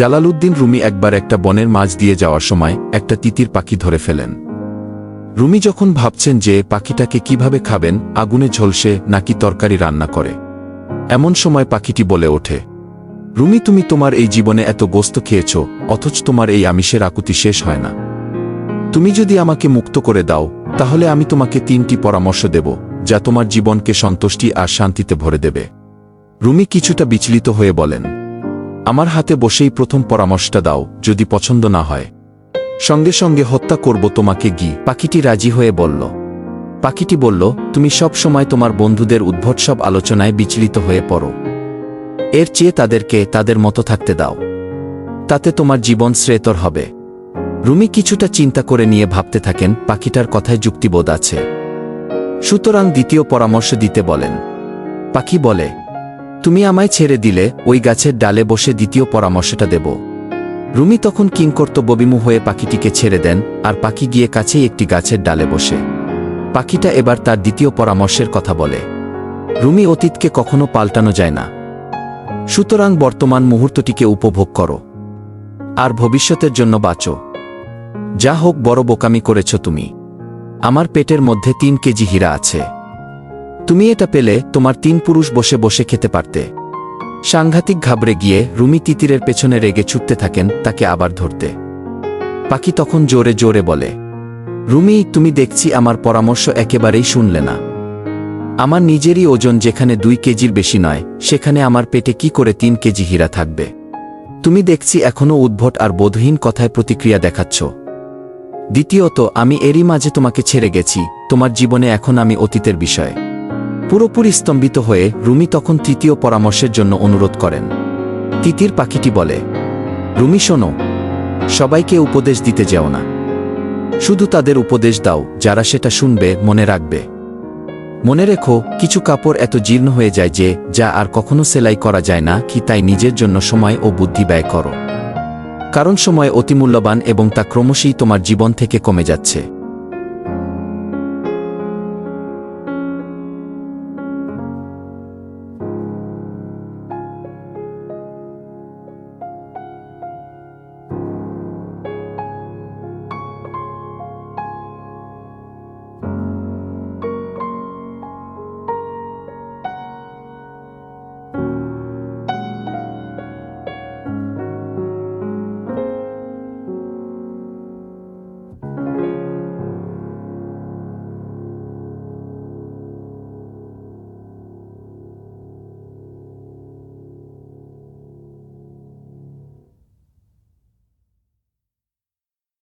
Jalaluddin Rumi একবার একটা বনের মাঝ দিয়ে যাওয়ার সময় একটা তিতির পাখি ধরে ফেলেন। রুমি যখন ভাবছেন যে পাখিটাকে কীভাবে খাবেন, আগুনে ঝলসে নাকি তরকারি রান্না করে। এমন সময় পাখিটি বলে ওঠে, রুমি, তুমি তোমার এই জীবনে এত গোস্ত খেয়েছ, অথচ তোমার এই আমিষের আকুতি শেষ হয় না। তুমি যদি আমাকে মুক্ত করে দাও, তাহলে আমি তোমাকে তিনটি পরামর্শ দেব, যা তোমার জীবনকে সন্তুষ্টি আর শান্তিতে ভরে দেবে। রুমি কিছুটা বিচলিত হয়ে বলেন আমার হাতে বসেই প্রথম পরামর্শটা দাও, যদি পছন্দ না হয়। সঙ্গে সঙ্গে হত্যা করব তোমাকে গি, পাখিটি রাজি হয়ে বলল। পাখিটি বলল, তুমি সব সময় তোমার বন্ধুদের উদ্ভট সব আলোচনায় বিচলিত হয়ে পড়ো। এর চেয়ে তাদেরকে তাদের মতো থাকতে দাও। তাতে তোমার জীবন শ্রেতর হবে রুমি কিছুটা চিন্তা করে নিয়ে ভাবতে থাকেন, পাখিটার কথায় যুক্তিবোধ আছে। সুতরাং দ্বিতীয় পরামর্শ দিতে বলেন। পাখি বলে তুমি আমায় ছেড়ে দিলে, ওই গাছের ডালে বসে দ্বিতীয় পরামর্শটা দেব। রুমি তখন কিংকর্তব্যবিমুখ হয়ে পাখিটিকে ছেড়ে দেন, আর পাখি গিয়ে কাছেই একটি গাছের ডালে বসে। পাখিটা এবার তার দ্বিতীয় পরামর্শের কথা বলে। রুমি অতীতকে কখনো পাল্টানো যায় না। সুতরাং বর্তমান মুহূর্তটিকে উপভোগ করো। আর ভবিষ্যতের জন্য বাঁচো। যা হোক বড় বোকামি করেছ তুমি। আমার পেটের মধ্যে তিন কেজি হীরা আছে। তুমি এটা পেলে তোমার তিন পুরুষ বসে বসে খেতে পারতে। সাংঘাতিক ঘাবড়ে গিয়ে রুমি তিতিরের পেছনে রেগে ছুটতে থাকেন তাকে আবার ধরতে। পাখি তখন জোরে জোরে বলে, রুমি, তুমি দেখছি আমার পরামর্শ একেবারেই শুনলে না। আমার নিজেরই ওজন যেখানে দুই কেজির বেশি নয়, সেখানে আমার পেটে কি করে তিন কেজি হীরা থাকবে? তুমি দেখছি এখনও উদ্ভট আর বোধহীন কথায় প্রতিক্রিয়া দেখাচ্ছ। দ্বিতীয়ত, আমি এরই মাঝে তোমাকে ছেড়ে গেছি, তোমার জীবনে এখন আমি অতীতের বিষয়। পুরোপুরি স্তম্ভিত হয়ে রুমি তখন তৃতীয় পরামর্শের জন্য অনুরোধ করেন। তিতির পাখিটি বলে, রুমি, শোনো, সবাইকে উপদেশ দিতে যেও না। শুধু তাদের উপদেশ দাও, যারা সেটা শুনবে, মনে রাখবে। মনে রেখো, কিছু কাপড় এত জীর্ণ হয়ে যায় যে, যা আর কখনো সেলাই করা যায় না, কি তাই নিজের জন্য সময় ও বুদ্ধি ব্যয় করো। কারণ সময় অতিমূল্যবান এবং তা ক্রমশই তোমার জীবন থেকে কমে যাচ্ছে।